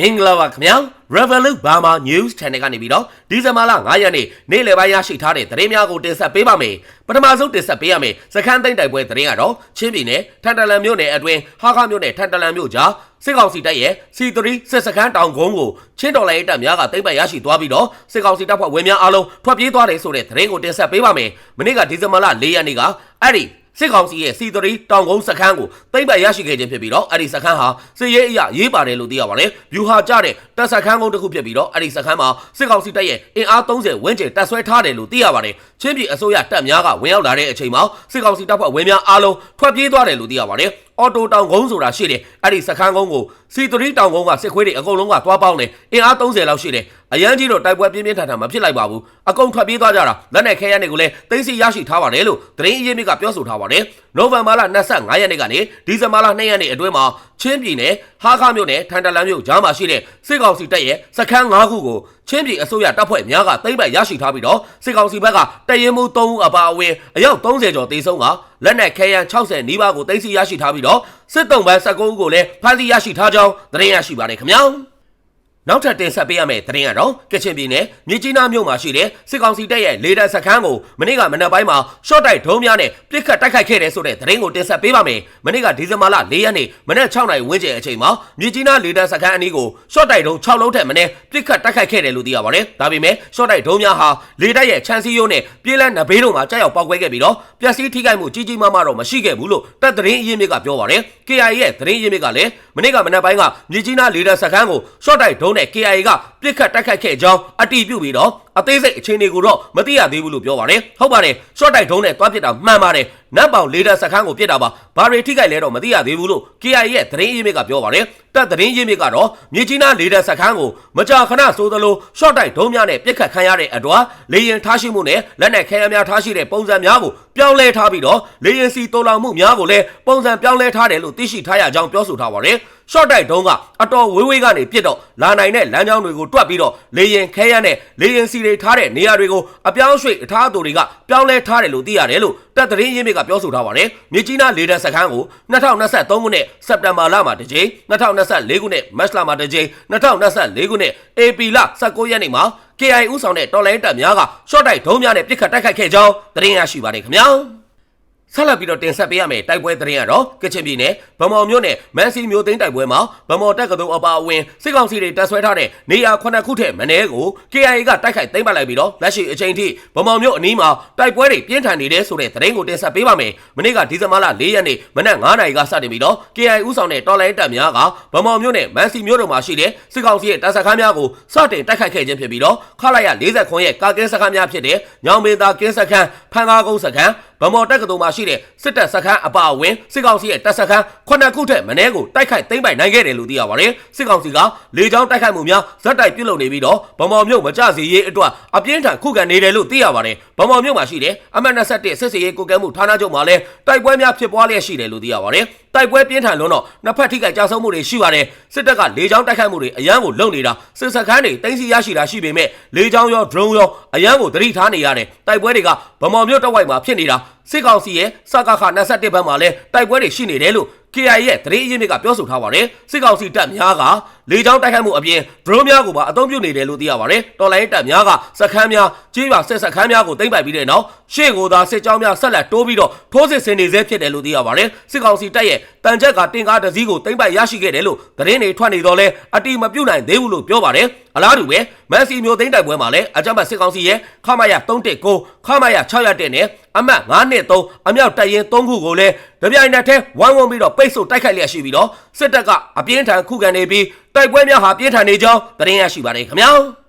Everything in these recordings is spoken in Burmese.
မင်္ဂလာပါခင်ဗျာ Revolut Burma News Channel ကနေပြီးတော့ဒီဇင်ဘာလ9ရက်နေ့နေ့လယ်ပိုင်းရရှိထားတဲ့သတင်းများကိုတင်ဆက်ပေးပါမယ်ပထမဆုံးတင်ဆက်ပေးရမယ်စခန်းသိမ်းတိုက်ပွဲသတင်းကတော့ချင်းပြည်နယ်ထန်တလန်မြို့နယ်အတွင်းဟာခမြို့နယ်ထန်တလန်မြို့ကြားစစ်ကောင်စီတပ်ရဲ့ C3 စစ်စခန်းတောင်ကုန်းကိုချင်းတော်လိုင်းတပ်များကသိမ်းပိုက်ရရှိသွားပြီးတော့စစ်ကောင်စီတပ်ဖွဲ့ဝင်များအားလုံးထွက်ပြေးသွားတယ်ဆိုတဲ့သတင်းကိုတင်ဆက်ပေးပါမယ်မနေ့ကဒီဇင်ဘာလ4ရက်နေ့ကအဲ့ဒီ စစ်ကောင်စီရဲ့စီတရီတောင်ကုန်းစခန်းကိုသိမ့်ပတ်ရရှိခဲ့ခြင်းဖြစ်ပြီးတော့အဲ့ဒီစခန်းဟာစစ်ရေးအရာရေးပါတယ်လို့သိရပါတယ်။ဗျူဟာကျတဲ့တပ်စခန်းကုန်းတစ်ခုဖြစ်ပြီးတော့အဲ့ဒီစခန်းမှာစစ်ကောင်စီတပ်ရဲ့အင်အား30ဝန်းကျင်တပ်ဆွဲထားတယ်လို့သိရပါတယ်။ချင်းပြည်အစိုးရတပ်များကဝင်ရောက်လာတဲ့အချိန်မှာစစ်ကောင်စီတပ်ဖွဲ့ဝင်များအားလုံးထွက်ပြေးသွားတယ်လို့သိရပါတယ်။ အော်တိုတောင်ကုန်းဆိုတာရှိတယ်အဲ့ဒီစခန်းကုန်းကိုစီတရီတောင်ကုန်းကစစ်ခွေးတွေအကုန်လုံးကသွားပေါင်းတယ်အင်အား30လောက်ရှိတယ်အရန်ကြီးတော့တိုက်ပွဲပြင်းပြင်းထန်ထန်မဖြစ်လိုက်ပါဘူးအကုန်ထွက်ပြေးသွားကြတာလက်နဲ့ခဲရနေကိုလည်းသိသိရရှိထားပါတယ်လို့သတင်းအရင်းမြစ်ကပြောဆိုထားပါတယ်နိုဝင်ဘာလ25ရက်နေ့ကနေဒီဇင်ဘာလ2ရက်နေ့အတွင်းမှာချင်းပြည်နယ်ဟာခမြို့နယ်ထန်တလန်မြို့ကြားမှာရှိတဲ့စစ်ကောင်စီတပ်ရဲ့စခန်း5ခုကို ချင်းပြည်အစိုးရတပ်ဖွဲ့များကသိမ်းပိုက်ရရှိထားပြီးတော့စစ်ကောင်စီဘက်ကတရင်မှု3ဦးအပါအဝင်အယောက်30ကျော်တေဆုံးကလက်နက်ခဲယမ်း60နီးပါးကိုသိမ်းဆည်းရရှိထားပြီးတော့စစ်တုံးပန်း19ဦးကိုလည်းဖမ်းဆီးရရှိထားကြောင်းသတင်းရရှိပါတယ်ခင်ဗျာ နောက်ထပ်တင်ဆက်ပေးရမယ့်သတင်းကတော့ကချင်ပြည်နယ်မြစ်ကြီးနားမြို့မှာရှိတဲ့စစ်ကောင်စီတပ်ရဲ့လေတပ်စခန်းကိုမနေ့ကမနက်ပိုင်းမှာရှော့တိုက်ဒုံးများနဲ့ပစ်ခတ်တိုက်ခိုက်ခဲ့တဲ့ဆိုတဲ့သတင်းကိုတင်ဆက်ပေးပါမယ်။မနေ့ကဒီဇင်ဘာလ၄ရက်နေ့မနက်6နာရီဝန်းကျင်အချိန်မှာမြစ်ကြီးနားလေတပ်စခန်းအနီးကိုရှော့တိုက်ဒုံး6လုံးထက်မနည်းပစ်ခတ်တိုက်ခိုက်ခဲ့တယ်လို့သိရပါတယ်။ဒါပေမဲ့ရှော့တိုက်ဒုံးများဟာလေတပ်ရဲ့ချန်စီယိုနဲ့ပြေးလန်းနဘေးတို့မှာကြောက်ရောက်ပောက်ကွဲခဲ့ပြီးတော့ပျက်စီးထိခိုက်မှုကြီးကြီးမားမားတော့မရှိခဲ့ဘူးလို့တပ်သတင်းအရင်းမြစ်ကပြောပါတယ်။ KIA ရဲ့သတင်းအရင်းမြစ်ကလည်းမနေ့ကမနက်ပိုင်းကမြစ်ကြီးနားလေတပ်စခန်းကိုရှော့တိုက်ဒုံးနဲ့ KIA ကပြစ်ခတ်တိုက်ခိုက်ခဲ့ကြောင်းအတိပြုပြီးတော့အသေးစိတ်အခြေအနေကိုတော့မသိရသေးဘူးလို့ပြောပါတယ်ဟုတ်ပါတယ်ရှော့တိုက်ဒုံးနဲ့တွားပစ်တာမှန်ပါတယ်နတ်ပေါင်လေဒါစခန်းကိုပစ်တာပါဘာတွေထိခိုက်လဲတော့မသိရသေးဘူးလို့ KIA ရဲ့သတင်းရင်းမြစ်ကပြောပါတယ်တပ်သတင်းရင်းမြစ်ကတော့မြေကြီးနားလေဒါစခန်းကိုမကြာခဏဆိုသလိုရှော့တိုက်ဒုံးများနဲ့ပြစ်ခတ်ခံရတဲ့အတွက်လေရင်ထားရှိမှုနဲ့လက်နက်ခဲယမ်းများထားရှိတဲ့ပုံစံများကိုပြောင်းလဲထားပြီးတော့လေရင်စီတိုးလောင်မှုများကိုလည်းပုံစံပြောင်းလဲထားတယ်လို့သိရှိထားရကြောင်းပြောဆိုထားပါတယ် ရှော့တိုက်ဒုံးကအတော်ဝေးဝေးကနေပြစ်တော့လာနိုင်တဲ့လမ်းကြောင်းတွေကိုတွက်ပြီးတော့လေရင်ခဲယမ်းနဲ့လေရင်စီတွေထားတဲ့နေရာတွေကိုအပြောင်းရွှေ့အထားအသူတွေကပြောင်းလဲထားတယ်လို့သိရတယ်လို့တပ်သတင်းရင်းမြစ်ကပြောဆိုထားပါတယ်မြကြီးနားလေတပ်စခန်းကို2023ခုနှစ်စက်တင်ဘာလမှာတစ်ကြိမ်2024ခုနှစ်မတ်လမှာတစ်ကြိမ်2024ခုနှစ်ဧပြီလ19ရက်နေ့မှာ KI ဦးဆောင်တဲ့တော်လိုင်းတပ်များကရှော့တိုက်ဒုံးများနဲ့ပစ်ခတ်တိုက်ခိုက်ခဲ့ကြောင်းသတင်းရရှိပါတယ်ခင်ဗျာ ဆက်လက်ပြီးတော့တင်ဆက်ပေးရမယ်တိုက်ပွဲသတင်းကတော့ကချင်ပြည်နယ်ဗမော်မြို့နယ်မန်စီမြို့သိမ်းတိုက်ပွဲမှာဗမော်တက်ကတူအပါအဝင်စစ်ကောင်စီတွေတပ်ဆွဲထားတဲ့နေရာခုနှစ်ခုထက်မနည်းကို KIA ကတိုက်ခိုက်သိမ်းပိုက်လိုက်ပြီးတော့လက်ရှိအချိန်ထိဗမော်မြို့အနီးမှာတိုက်ပွဲတွေပြင်းထန်နေတယ်ဆိုတဲ့သတင်းကိုတင်ဆက်ပေးပါမယ်။မနေ့ကဒီဇင်ဘာလ၄ရက်နေ့မနက်9:00နာရီကစတင်ပြီးတော့ KIA ဦးဆောင်တဲ့တော်လိုင်းတပ်များကဗမော်မြို့နယ်မန်စီမြို့တို့မှာရှိတဲ့စစ်ကောင်စီရဲ့တပ်စခန်းများကိုစတင်တိုက်ခိုက်ခဲ့ခြင်းဖြစ်ပြီးတော့ခလာရ40ခွန်ရဲ့ကာကင်းစခန်းများဖြစ်တဲ့ညောင်မေသာကင်းစခန်းဖန်ကားကုန်းစခန်း ဗမော်တက္ကသိုလ်မှာရှိတဲ့စစ်တပ်စခန်းအပါအဝင်စစ်ကောင်စီရဲ့တပ်စခန်းခုနှစ်ခုထက်မနည်းကိုတိုက်ခိုက်သိမ်းပိုက်နိုင်ခဲ့တယ်လို့သိရပါတယ်။စစ်ကောင်စီကလေကြောင်းတိုက်ခိုက်မှုများဇက်တိုက်ပြုလုပ်နေပြီးတော့ဗမော်မြို့မကြစီရေးအတွက်အပြင်းထန်ခုခံနေတယ်လို့သိရပါတယ်။ဗမော်မြို့မှာရှိတဲ့အမှတ်21စစ်စေးရေးကိုကဲမှုဌာနချုပ်မှာလည်းတိုက်ပွဲများဖြစ်ပွားလျက်ရှိတယ်လို့သိရပါတယ်။ တိုက်ပွဲပြင်းထန်လွန်းတော့နှစ်ဖက်ထိခိုက်ကြဆုံးမှုတွေရှိပါတယ်စစ်တပ်ကလေကြောင်းတိုက်ခိုက်မှုတွေအရန်ကိုလုံနေတာစစ်စခန်းတွေတင်းစီရရှိတာရှိပေမဲ့လေကြောင်းရော drone ရောအရန်ကိုတတိထားနေရတယ်တိုက်ပွဲတွေကဗမော်မြို့တဝိုက်မှာဖြစ်နေတာစစ်ကောင်စီရဲ့စကခ21ဘက်မှာလည်းတိုက်ပွဲတွေရှိနေတယ်လို့ KI ရဲ့သတင်းအရင်းမြစ်ကပြောဆိုထားပါတယ်စစ်ကောင်စီတပ်များကလေကြောင်းတိုက်ခိုက်မှုအပြင် drone များကိုပါအသုံးပြုနေတယ်လို့သိရပါတယ်တော်လိုင်းတပ်များကစခန်းများကြီးပါစစ်စခန်းများကိုသိမ်းပိုက်ပြီးတဲ့နောက်ရှေ့ကိုသာစစ်ကြောင်းများဆက်လက်တိုးပြီးတော့ထိုးစစ်ဆင်နေဆဲဖြစ်တယ်လို့သိရပါတယ်စစ်ကောင်စီတပ်ရဲ့တန်ချက်ကတင်ကားတစ်စီးကိုသိမ်းပိုက်ရရှိခဲ့တယ်လို့သတင်းတွေထွက်နေတော့လဲအတိမပြုတ်နိုင်သေးဘူးလို့ပြောပါတယ်အလားတူပဲမန်စီမျိုးသိမ်းတိုက်ပွဲမှာလည်းအကြမ်းဖက်စစ်ကောင်စီရဲ့ခမရ319ခမရ601နဲ့အမှတ်923အမြောက်တပ်ရင်3ခုကိုလည်းတပြိုင်နက်တည်းဝိုင်းဝန်းပြီးတော့ပိတ်ဆို့တိုက်ခိုက်လျက်ရှိပြီးတော့စစ်တပ်ကအပြင်းထန်ခုခံနေပြီးတိုက်ပွဲများဟာပြင်းထန်နေကြောင်းသတင်းရရှိပါတယ်ခင်ဗျာ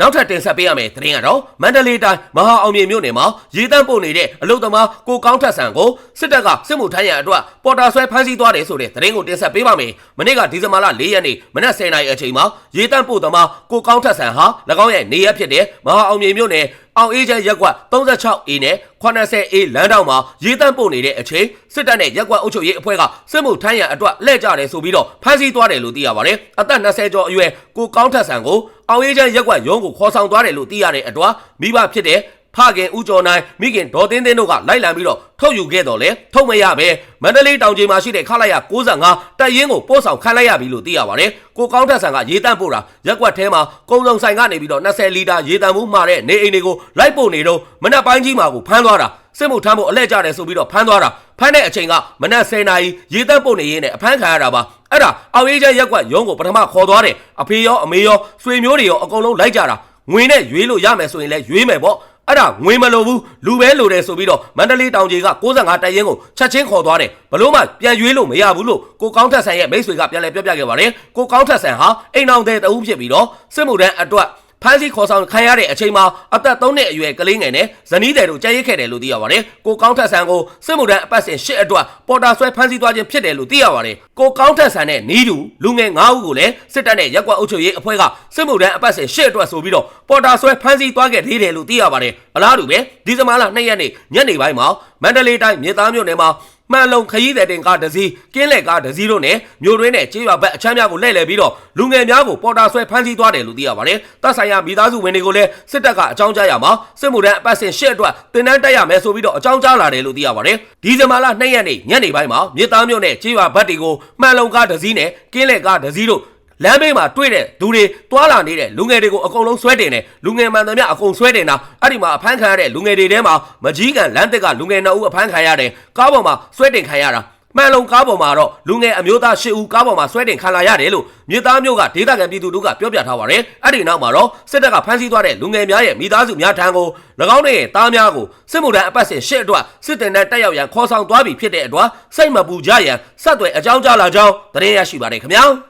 နောက်ထပ်တင်ဆက်ပေးရမယ့်သတင်းကတော့မန္တလေးတိုင်းမဟာအောင်မြေမြို့နယ်မှာရေတန်းပို့နေတဲ့အလုသမားကိုကောင်းထက်ဆန်ကိုစစ်တပ်ကစစ်မှုထမ်းရန်အတွက်ပေါ်တာဆွဲဖမ်းဆီးသွားတယ်ဆိုတဲ့သတင်းကိုတင်ဆက်ပေးပါမယ်။မနေ့ကဒီဇင်ဘာလ၄ရက်နေ့မနက်10:00နာရီအချိန်မှာရေတန်းပို့သမားကိုကောင်းထက်ဆန်ဟာ၎င်းရဲ့နေရဖြစ်တဲ့မဟာအောင်မြေမြို့နယ်အောင်အေးချမ်းရက်ကွက် 36A နဲ့ 80A လမ်းတောင်မှာရေတန်းပို့နေတဲ့အချိန်စစ်တပ်နဲ့ရက်ကွက်အုပ်ချုပ်ရေးအဖွဲ့ကစစ်မှုထမ်းရန်အတွက်လှည့်ကြတယ်ဆိုပြီးတော့ဖမ်းဆီးသွားတယ်လို့သိရပါတယ်။အသက်20ကျော်အရွယ်ကိုကောင်းထက်ဆန်ကိုအောင်အေးချမ်းရက်ကွက်ရုံးကိုခေါ်ဆောင်သွားတယ်လို့သိရတဲ့အတွက်မိဘဖြစ်တဲ့ ဖဖခင်ဦးကျော်နိုင်မိခင်ဒေါ်တင်းတင်းတို့ကလိုက်လံပြီးတော့ထုတ်ယူခဲ့တော့လေထုတ်မရပဲမန္တလေးတောင်ကြီးမှာရှိတဲ့ခလာရ65တပ်ရင်းကိုပို့ဆောင်ခံလိုက်ရပြီလို့သိရပါတယ်ကိုကောင်းထက်ဆန်ကရေတန့်ပို့တာရက်ကွက်ထဲမှာကုံစုံဆိုင်ကနေပြီးတော့20လီတာရေတန့်မှုမှာတဲ့နေအိမ်တွေကိုလိုက်ပို့နေတော့မနက်ပိုင်းကြီးမှာကိုဖမ်းသွားတာစစ်မှုထမ်းဖို့အလဲကျတယ်ဆိုပြီးတော့ဖမ်းသွားတာဖမ်းတဲ့အချိန်ကမနက်10နာရီရေတန့်ပို့နေရင်းနဲ့အဖမ်းခံရတာပါအဲ့ဒါအောက်ရေးချဲရက်ကွက်ရုံးကိုပထမခေါ်သွားတယ်အဖေရောအမေရောဆွေမျိုးတွေရောအကုန်လုံးလိုက်ကြတာငွေနဲ့ရွေးလို့ရမယ်ဆိုရင်လည်းရွေးမယ်ပေါ့ အဲ့ဒါငွေမလိုဘူးလူပဲလိုတယ်ဆိုပြီးတော့မန္တလေးတောင်ကြီးက65တိုင်ရင်ကိုချက်ချင်းခေါ်သွားတယ်ဘလို့မှပြန်ရွေးလို့မရဘူးလို့ကိုကောင်းထက်ဆန်ရဲ့မိတ်ဆွေကပြန်လဲပြောပြခဲ့ပါတယ်ကိုကောင်းထက်ဆန်ဟာအိမ်အောင်တဲ့တအုပ်ဖြစ်ပြီးတော့စစ်မှုထမ်းအတွက် ဖမ်းဆီးခေါ်ဆောင်ခံရတဲ့အချိန်မှာအသက်3နှစ်အရွယ်ကလေးငယ်နဲ့ဇနီးတဲ့တို့ကြံရစ်ခဲ့တယ်လို့သိရပါတယ်။ကိုကောင်းထက်ဆန်ကိုစစ်မှုထမ်းအပတ်စဉ်၈အတွက်ပေါ်တာဆွဲဖမ်းဆီးသွားခြင်းဖြစ်တယ်လို့သိရပါတယ်။ကိုကောင်းထက်ဆန်နဲ့နီးတူလူငယ်9ဦးကိုလည်းစစ်တပ်နဲ့ရက်ကွက်အုပ်ချုပ်ရေးအဖွဲ့ကစစ်မှုထမ်းအပတ်စဉ်၈အတွက်ဆိုပြီးတော့ပေါ်တာဆွဲဖမ်းဆီးသွားခဲ့သေးတယ်လို့သိရပါတယ်။အလားတူပဲဒီဇင်ဘာလ2ရက်နေ့ညနေပိုင်းမှာမန္တလေးတိုင်းမြေသားမြို့နယ်မှာ မှန်လုံခရီးသည်တင်ကားတစ်စီးကင်းလက်ကားတစ်စီးတို့နဲ့မြို့တွင်းနဲ့ကြေးရွာဘက်အချမ်းများကိုလှည့်လည်ပြီးတော့လူငယ်များကိုပေါ်တာဆွဲဖမ်းဆီးသွားတယ်လို့သိရပါတယ်။တပ်ဆိုင်ရာမိသားစုဝင်တွေကိုလည်းစစ်တပ်ကအကြောင်းကြားရမှာစစ်မှုထမ်းအပတ်စဉ်ရှစ်အတွက်တင်တန်းတက်ရမယ်ဆိုပြီးတော့အကြောင်းကြားလာတယ်လို့သိရပါတယ်။ဒီဇင်ဘာလ2ရက်နေ့ညနေပိုင်းမှာမြေသားမြို့နယ်ကြေးရွာဘက်တွေကိုမှန်လုံကားတစ်စီးနဲ့ကင်းလက်ကားတစ်စီးတို့ လမ်းဘေးမှာတွေ့တဲ့သူတွေတွာလာနေတဲ့လူငယ်တွေကိုအကုန်လုံးဆွဲတင်တယ်လူငယ်မှန်သမျှအကုန်ဆွဲတင်တာအဲ့ဒီမှာအဖမ်းခံရတဲ့လူငယ်တွေထဲမှာမကြီးကန်လမ်းတက်ကလူငယ်နှစ်ဦးအဖမ်းခံရတယ်ကားပေါ်မှာဆွဲတင်ခံရတာမှန်လုံးကားပေါ်မှာတော့လူငယ်အမျိုးသား၈ဦးကားပေါ်မှာဆွဲတင်ခံလာရတယ်လို့မြေသားမျိုးကဒေသခံပြည်သူတို့ကပြောပြထားပါတယ်အဲ့ဒီနောက်မှာတော့စစ်တပ်ကဖမ်းဆီးသွားတဲ့လူငယ်များရဲ့မိသားစုများထံကို၎င်းတို့ရဲ့တားများကိုစစ်မှုထမ်းအပတ်စဉ်ရှစ်အတွက်စစ်တင်တဲ့တက်ရောက်ရန်ခေါ်ဆောင်သွားပြီဖြစ်တဲ့အတွက်စိတ်မပူကြရန်ဆက်သွယ်အကြောင်းကြားလာကြောင်းသတင်းရရှိပါတယ်ခင်ဗျာ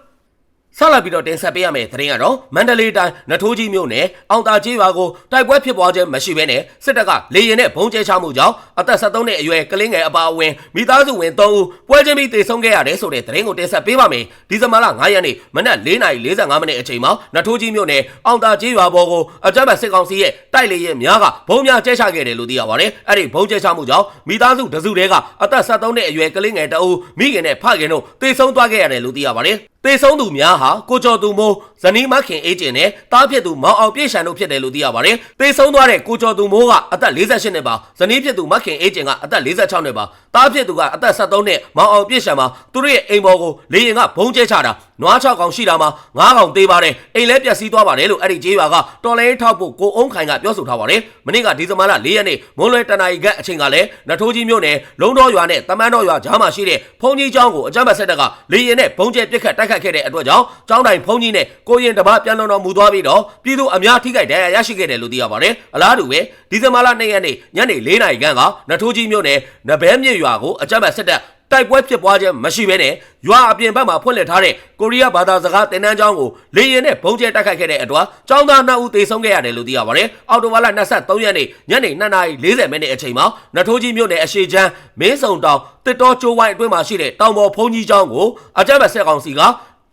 ဆက်လက်ပြီးတော့တင်ဆက်ပေးရမယ့်သတင်းကတော့မန္တလေးတိုင်းနထိုးကြီးမြို့နယ်အောင်တာကြီးရွာကိုတိုက်ပွဲဖြစ်ပွားခြင်းမရှိဘဲနဲ့စစ်တပ်ကလေရင်နဲ့ဘုံကျဲချမှုကြောင့်အသက်73နှစ်အရွယ်ကလေးငယ်အပါအဝင်မိသားစုဝင်3ဦးပွဲချင်းပြီးတေဆုံးခဲ့ရတယ်ဆိုတဲ့သတင်းကိုတင်ဆက်ပေးပါမယ်။ဒီဇင်ဘာလ9ရက်နေ့မနက်4:45မိနစ်အချိန်မှာနထိုးကြီးမြို့နယ်အောင်တာကြီးရွာပေါ်ကိုအကြမ်းဖက်စစ်ကောင်စီရဲ့တိုက်လေရင်များကဘုံများကျဲချခဲ့တယ်လို့သိရပါတယ်။အဲ့ဒီဘုံကျဲချမှုကြောင့်မိသားစုတစုတည်းကအသက်73နှစ်အရွယ်ကလေးငယ်တအုပ်မိခင်နဲ့ဖခင်တို့တေဆုံးသွားခဲ့ရတယ်လို့သိရပါတယ်။တေဆုံးသူများဟာကိုကျော်သူမိုးဇနီးမခင်အေဂျင်နဲ့တားဖြစ်သူမောင်အောင်ပြည့်ရှန်တို့ဖြစ်တယ်လို့သိရပါတယ်။တေဆုံးသွားတဲ့ကိုကျော်သူမိုးကအသက်48နှစ်ပါဇနီးဖြစ်သူမခင်အေဂျင်ကအသက်46နှစ်ပါတားဖြစ်သူကအသက်73နှစ်မောင်အောင်ပြည့်ရှန်မှာသူတို့ရဲ့အိမ်ပေါ်ကိုလေရင်ကဘုံကျဲချတာနွား6ကောင်ရှိတာမှာ9ကောင်သေးပါတယ်အိမ်လဲပျက်စီးသွားပါတယ်လို့အဲ့ဒီကြေးရွာကတော်လဲထောက်ဖို့ကိုအုံးခိုင်ကပြောဆိုထားပါတယ်။မနေ့ကဒီဇင်ဘာလ4ရက်နေ့မွန်းလွဲတနာရီကအချိန်ကလည်းနထိုးကြီးမြို့နယ်လုံတော်ရွာနဲ့တမန်းတော်ရွာကြားမှာရှိတဲ့ဖုန်ကြီးကျောင်းကိုအကြမ်းဖက်ဆက်တပ်ကလေရင်နဲ့ဘုံကျဲပစ်ခတ်တိုက်ခတ်ခဲ့တဲ့အတွက်ကြောင့်ကျောင်းတိုင်ဖုန်ကြီးနဲ့ကိုရင်တပားပြန်လွန်တော်မူသွားပြီးတော့ပြည်သူအများထိခိုက်ဒဏ်ရာရရှိခဲ့တယ်လို့သိရပါတယ်။အလားတူပဲဒီဇင်ဘာလ2ရက်နေ့ညနေ4နာရီခန့်ကနထိုးကြီးမြို့နယ်နဘဲမြစ်ရွာကိုအကြမ်းဖက်ဆက်တပ်တိုက်ပွဲဖြစ်ပွားခြင်းမရှိဘဲနဲ့ရွာအပြင်ဘက်မှာဖွင့်လှစ်ထားတဲ့ကိုရီးယားဘာသာစကားတင်နန်းကျောင်းကိုလေရင်နဲ့ဘုံကျဲတိုက်ခိုက်ခဲ့တဲ့အတွက်ကျောင်းသား2ဦးသေဆုံးခဲ့ရတယ်လို့သိရပါတယ်။အော်တိုဘာလ23ရက်နေ့ညနေ2:40မိနစ်အချိန်မှာနထိုးကြီးမြို့နယ်အရှိချမ်းမင်းစုံတောင်တစ်တော်ကျိုးဝိုင်းအတွင်းမှာရှိတဲ့တောင်ပေါ်ဖုန်ကြီးကျောင်းကိုအကြမ်းဖက်ဆက်ကောင်စီက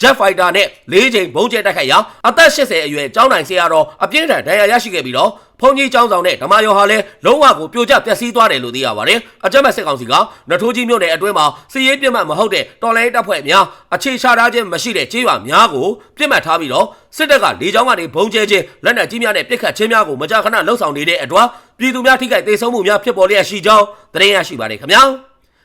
Jet Fighter နဲ့၄ချိန်ဘုံကျဲတိုက်ခိုက်ရာအသက်80အရွယ်ကျောင်းနိုင်ဆရာတော်အပြင်းထန်ဒဏ်ရာရရှိခဲ့ပြီးတော့ဖုန်ကြီးကျောင်းဆောင်တဲ့ဓမ္မယောဟာလည်းလုံးဝကိုပြိုကျပျက်စီးသွားတယ်လို့သိရပါတယ်။အကြမ်းဖက်စစ်ကောင်စီကနထိုးကြီးမြို့နယ်အတွင်းမှာစီရေးပြစ်မှတ်မဟုတ်တဲ့တော်လိုင်းတပ်ဖွဲ့များအခြေချထားခြင်းမရှိတဲ့ကြေးရွာများကိုပြစ်မှတ်ထားပြီးတော့စစ်တပ်ကလေကြောင်းကနေဘုံကျဲခြင်းလက်နက်ကြီးများနဲ့ပစ်ခတ်ခြင်းများကိုမကြာခဏလှုပ်ဆောင်နေတဲ့အတွက်ပြည်သူများထိခိုက်ဒေဆုံးမှုများဖြစ်ပေါ်လျက်ရှိကြောင်းသတင်းရရှိပါတယ်ခင်ဗျာ။